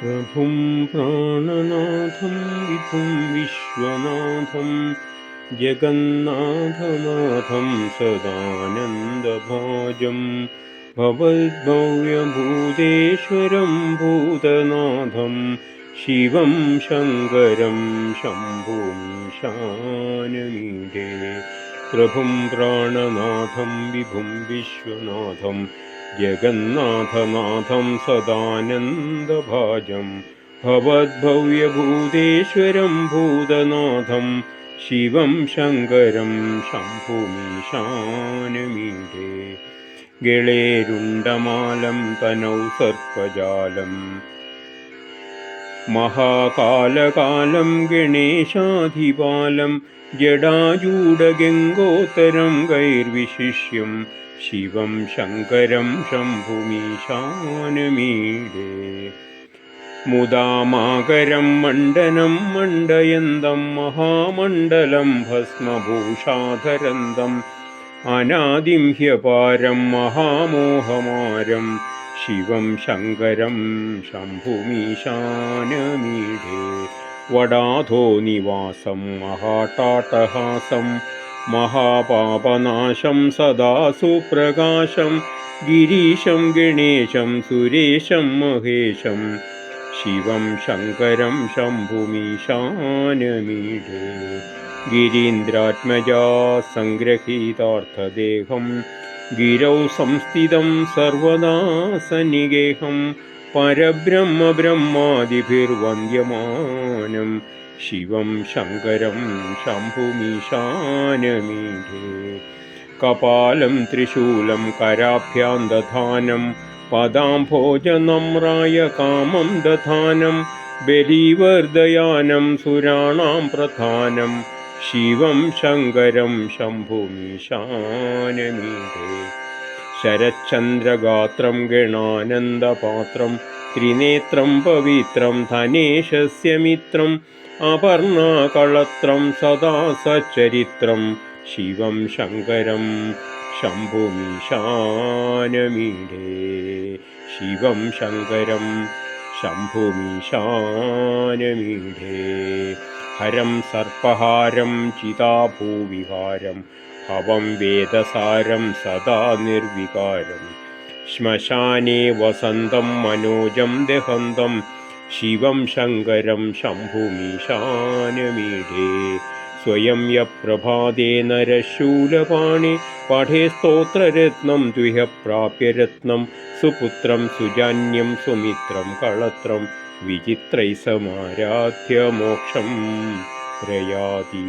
प्रभुं प्राणनाथं विभुं विश्वनाथं जगन्नाथनाथं सदानन्दभाजं। भवद्भव्यभूतेश्वरं भूतनाथं शिवं शङ्करं शम्भुमीशानमीडे प्रभुं प्राणनाथं विभुं विश्वनाथं जगन्नाथनाथं सदानन्दभाजं भवद्भव्यभूतेश्वरं भूतनाथं शिवं शङ्करं शम्भुमीशानमीडे गिळेरुण्डमालं तनौ सर्पजालम् महाकालकालं गणेशाधिपालं जडाजूडगङ्गोत्तरं गैर्विशिष्यं ശിവം ശങ്കരം ശംഭുമീശാനമീരേ മുദാമാകരം മണ്ഡനം മണ്ഡയന്തം മഹാമണ്ഡലം ഭസ്മഭൂഷാധരന്തം അനാദിം ഹ്യപാരം മഹാമോഹമാരം ശിവം ശങ്കരം ശംഭുമീശാനമീഡേ വടാധോ നിവാസം മഹാട്ടാട്ടഹാസം महापापनाशं सदा सुप्रकाशं गिरीशं गणेशं सुरेशं महेशं शिवं शङ्करं शम्भुमीशानमीढे गिरीन्द्रात्मजा सङ्गृहीतार्थदेहं गिरौ संस्थितं सर्वदा सन्निगेहं परब्रह्मब्रह्मादिभिर्वन्द्यमानं ശിവം ശങ്കരം ശംഭുമിശാനമീരേ കപാലം ത്രിശൂലം കരാഭ്യാന്തധാനം പദാംഭോജനമ്രായ കാമം ദധാനം ബലീവർദ്ധയാനം സുരാണാം പ്രധാനം ശിവം ശങ്കരം ശംഭുമിശാനമീരേ ശരച്ചന്ദ്രഗാത്രം ഗണാനന്ദപാത്രം त्रिनेत्रं पवित्रं धनेशस्य मित्रम् अपर्णाकळत्रं सदा सच्चरित्रं शिवं शङ्करं शम्भुमीशानमीडे शिवं शङ्करं शम्भुमीशानमीढे हरं सर्पहारं चिताभूविहारं भवं वेदसारं सदा निर्विकारं ശ്മശാനേ വസന്തം മനോജം ദഹന്തം ശിവം ശങ്കരം ശംഭുമീശാനമീഠേ സ്വയം യപ്രഭാതേ നരശൂലപാണി പാഠേ സ്തോത്രരത്നം ദ്വിഹ പ്രാപ്യരത്നം സുപുത്രം സുജാന്യം സുമിത്രം കളത്രം വിചിത്രൈ സമാരാധ്യ മോക്ഷം പ്രയാതി